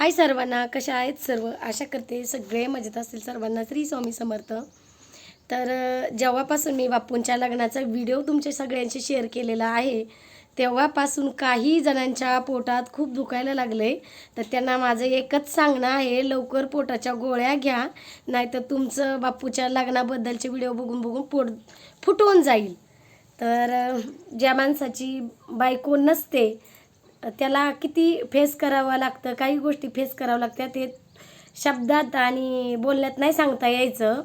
हाय सर्वांना कशा आहेत सर्व? आशा करते सगळे मजेत असतील सर्वांना. श्री स्वामी समर्थ. तर जेव्हापासून मी बापूंच्या लग्नाचा व्हिडिओ तुमच्या सगळ्यांशी शेअर केलेला आहे तेव्हापासून काही जणांच्या पोटात खूप दुखायला लागले तर त्यांना माझं एकच सांगणं आहे लवकर पोटाच्या गोळ्या घ्या नाहीतर तुमचं बापूच्या लग्नाबद्दलचे व्हिडिओ बघून बघून पोट फुटवून जाईल. तर ज्या माणसाची बायको नसते त्याला किती फेस करावं लागतं काही गोष्टी फेस करावं लागतात ते शब्दात आणि बोलण्यात नाही सांगता यायचं.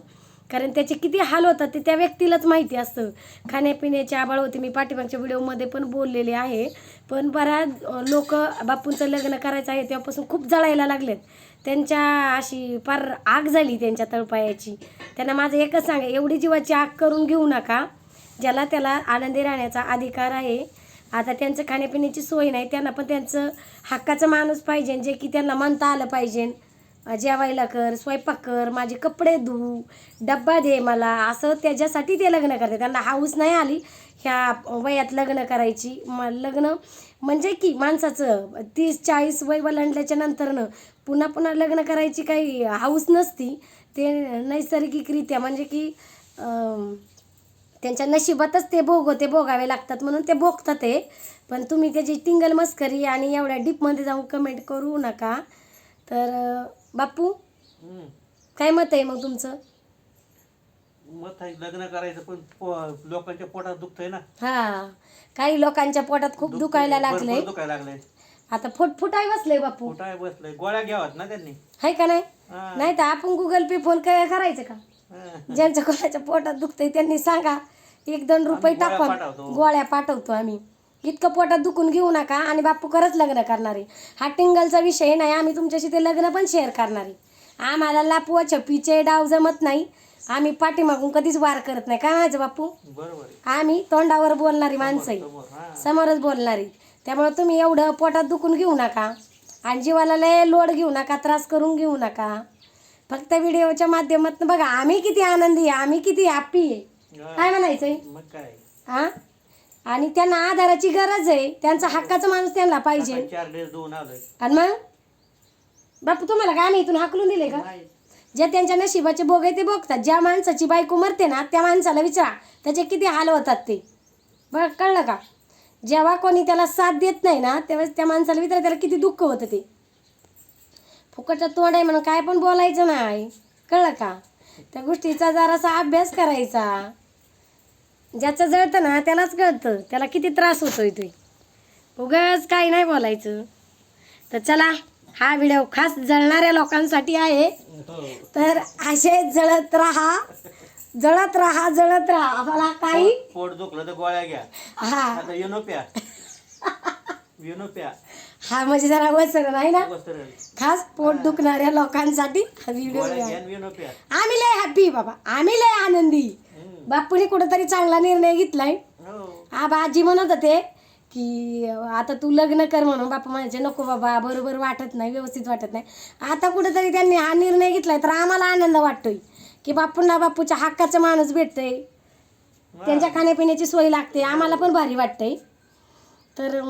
कारण त्याचे किती हाल होतात ते त्या व्यक्तीलाच माहिती असतं. खाण्यापिण्याचे आबाळ होते मी पाठीमागच्या व्हिडिओमध्ये पण बोललेले आहे. पण बऱ्याच लोक बापूंचं लग्न करायचं आहे तेव्हापासून खूप जळायला लागलेत. त्यांच्या अशी फार आग झाली त्यांच्या तळपायाची. त्यांना माझं एकच सांगा एवढी जीवाची आग करून घेऊ नका. ज्याला त्याला आनंदी राहण्याचा अधिकार आहे. आता त्यांचं खाण्यापिण्याची सोय नाही त्यांना पण त्यांचं हक्काचं माणूस पाहिजे जे की त्यांना म्हणता आलं पाहिजे. जेवायला कर स्वयंपाक कर माझे कपडे धू डब्बा दे मला असं त्याच्यासाठी ते लग्न करते. त्यांना हाऊस नाही आली ह्या वयात लग्न करायची. म लग्न म्हणजे की माणसाचं तीस चाळीस वय वलांडल्याच्या नंतरनं पुन्हा पुन्हा लग्न करायची काही हाऊस नसती. ते नैसर्गिकरित्या म्हणजे की त्यांच्या नशिबातच ते भोग ते भोगावे लागतात म्हणून ते भोगतात ते पण तुम्ही त्याची टिंगल मस्करी आणि एवढ्या डीपमध्ये जाऊन कमेंट करू नका. तर बापू. काय मत आहे मग तुमचं? मग आहे लग्न करायचं पण पो- लोकांच्या पोटात दुखतंय ना. हा. काही लोकांच्या पोटात खूप दुखायला भरपूर लागले दुखायला लागले आता फुट फुटाय बसले बापू पोटाय बसलंय. गोळ्या घ्यावात ना त्यांनी. हाय का नाही? हा. नाही तर आपण गुगल पे फोन काय करायचं का? हा. ज्यांच्या कोणाच्या पोटात दुखतंय त्यांनी सांगा. एक दोन रुपये आम्ही गोळ्या टाकून पाठवतो. गोळ्या पाठवतो आम्ही. इतकं पोटात दुखून घेऊ नका आणि बापू खरंच लग्न करणार. आहे हा टिंगलचा विषय नाही आम्ही तुमच्याशी ते लग्न पण शेअर करणार. आहे आम्हाला लापवा छपीचे डाव जमत नाही. आम्ही पाठीमागून कधीच वार करत नाही. काय म्हणायचं बापू? बरोबर आहे. आम्ही तोंडावर बोलणारी माणसं आहे. समोर हा. समोरच बोलणारी. त्यामुळे तुम्ही एवढं पोटात दुखून घेऊ नका आणि जीवाला लय लोड घेऊ नका त्रास करून घेऊ नका. फक्त व्हिडिओच्या माध्यमातून बघा आम्ही किती आनंदी आहे आम्ही किती हॅप्पी आहे. काय म्हणायचंय? मग काय? हा? आणि त्यांना आधाराची गरज आहे. त्यांचा हक्काचा माणूस त्यांना पाहिजे. आता चार ड्रेस दोन आलोय. आणि मग? बापू तुम्हाला काय आम्ही इथून हाकलून दिले का? नाही. जे त्यांच्या नशिबाचे भोग आहे ते भोगतात. ज्या माणसाची बायको मरते ना त्या माणसाला विचारा. त्याचे किती हाल होतात ते. बघ कळलं का? जेव्हा कोणी त्याला साथ देत नाही ना तेव्हा त्या माणसाला विचारा त्याला किती दुःख होतं ते. फुकटचं तोंड आहे म्हणून काय पण बोलायचं नाही. कळलं का? त्या गोष्टीचा जरासा अभ्यास करायचा. ज्याचं जळतं ना त्यालाच कळतं. त्याला किती त्रास होतोय ते. उगाच काही नाही बोलायचं. तर चला हा व्हिडिओ खास जळणाऱ्या लोकांसाठी आहे. तर असे जळत राहा जळत राहा जळत राहा. आम्हाला काही पोट- दुखलं तर गोळ्या घ्या. हा. आता येनो प्या. येनो प्या. हा म्हणजे जरा वचन नाही ना? खास पोट दुखणाऱ्या लोकांसाठी हा व्हिडिओ आम्ही लय हॅपी बाबा. आम्ही लय आनंदी. बापूने कुठेतरी चांगला निर्णय घेतलाय. हो. आबा आजी म्हणत होते की आता तू लग्न कर म्हणून. बापा म्हणायचे नको बाबा बरोबर वाटत नाही व्यवस्थित वाटत नाही. आता कुठेतरी त्यांनी हा निर्णय घेतलाय तर आम्हाला आनंद वाटतोय की बापूंना बापूच्या हक्काचा माणूस भेटतोय. त्यांच्या खाण्यापिण्याची सोय लागते आम्हाला पण भारी वाटतंय. तर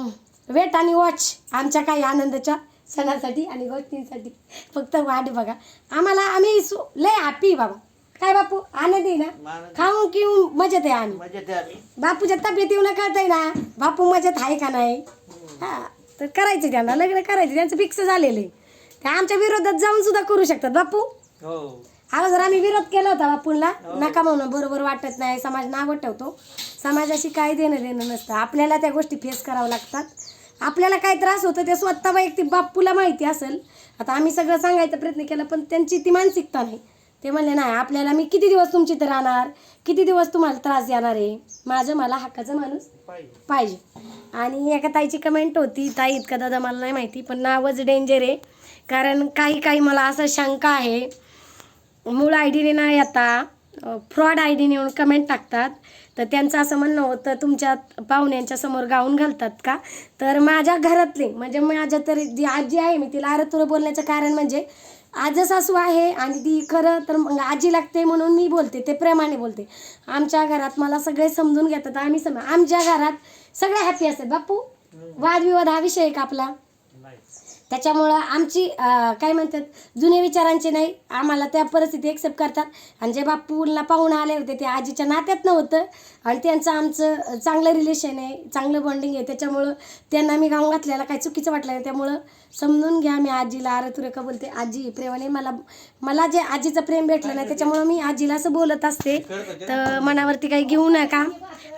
वेट आणि वॉच आमच्या काही आनंदाच्या सणासाठी आणि गोष्टींसाठी. फक्त वाट बघा. आम्हाला आम्ही सु- लय हॅपी बाबा. काय बापू? आनंदी ना? मान- खाऊन मजेत आहे आम्ही. मजेत आहे आम्ही. बापूच्या तब्येत येऊन कळतंय ना. बापू मजेत आहे का नाही? हा. तर करायचे त्यांना लग्न करायचे. त्यांचं फिक्स झालेलं आहे. ते आमच्या विरोधात जाऊन सुद्धा करू शकतात बापू. हो. जर आम्ही विरोध केला होता बापूंना नका म्हणून बरोबर वाटत नाही. समाज नावं ठेवतो. समाजाशी काय देणं देणं नसतं. आपल्याला त्या गोष्टी फेस करावं लागतात. आपल्याला काय त्रास होतो ते स्वतः वैयक्तिक बापूला माहिती असेल. आता आम्ही सगळं सांगायचा प्रयत्न केला पण त्यांची ती मानसिकता नाही. ते म्हणले नाही आपल्याला मी किती दिवस तुमची तर राहणार? किती दिवस तुम्हाला त्रास देणार आहे? माझं मला हक्काचं माणूस पाहिजे. पाहिजे. आणि एका ताईची कमेंट होती ताई इतका दादा मला नाही माहिती पण नावच डेंजर आहे. कारण काही काही मला असं शंका आहे. मूळ आय डीने न येता फ्रॉड आय डीने येऊन कमेंट टाकतात. तर त्यांचं असं म्हणणं होतं तुमच्या पाहुण्यांच्या समोर गाऊन घालतात का? तर माझ्या घरातले म्हणजे माझ्या तर जी आजी आहे मी तिला आरतुरं बोलण्याचं कारण म्हणजे आज सासू आहे आणि ती खरं तर मग आजी लागते म्हणून मी बोलते ते प्रेमाने बोलते. आमच्या घरात मला सगळे समजून घेतात आम्ही सम आमच्या घरात सगळे हॅपी असतात. बापू वादविवाद हा विषय आहे का आपला? त्याच्यामुळं आमची काय म्हणतात जुने विचारांचे नाही आम्हाला त्या परिस्थिती एक्सेप्ट करतात. आणि जे बापूला पाहुणं आले होते ते आजीच्या नात्यात नव्हतं. आणि त्यांचं आमचं चांगलं रिलेशन आहे चांगलं बॉन्डिंग आहे. त्याच्यामुळं त्यांना मी गाऊन घातल्याला काही चुकीचं वाटलं नाही. त्यामुळं समजून घ्या मी आजीला अरे तुरे का बोलते आजी प्रेमाने मला मला जे आजीचं प्रेम भेटलं नाही त्याच्यामुळं मी आजीला असं बोलत असते. तर मनावरती काही घेऊ नका.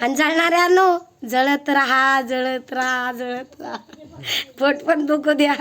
आणि जळणाऱ्या नो जळत राहा जळत राहा जळत राहा. पोट पण दुखू द्या.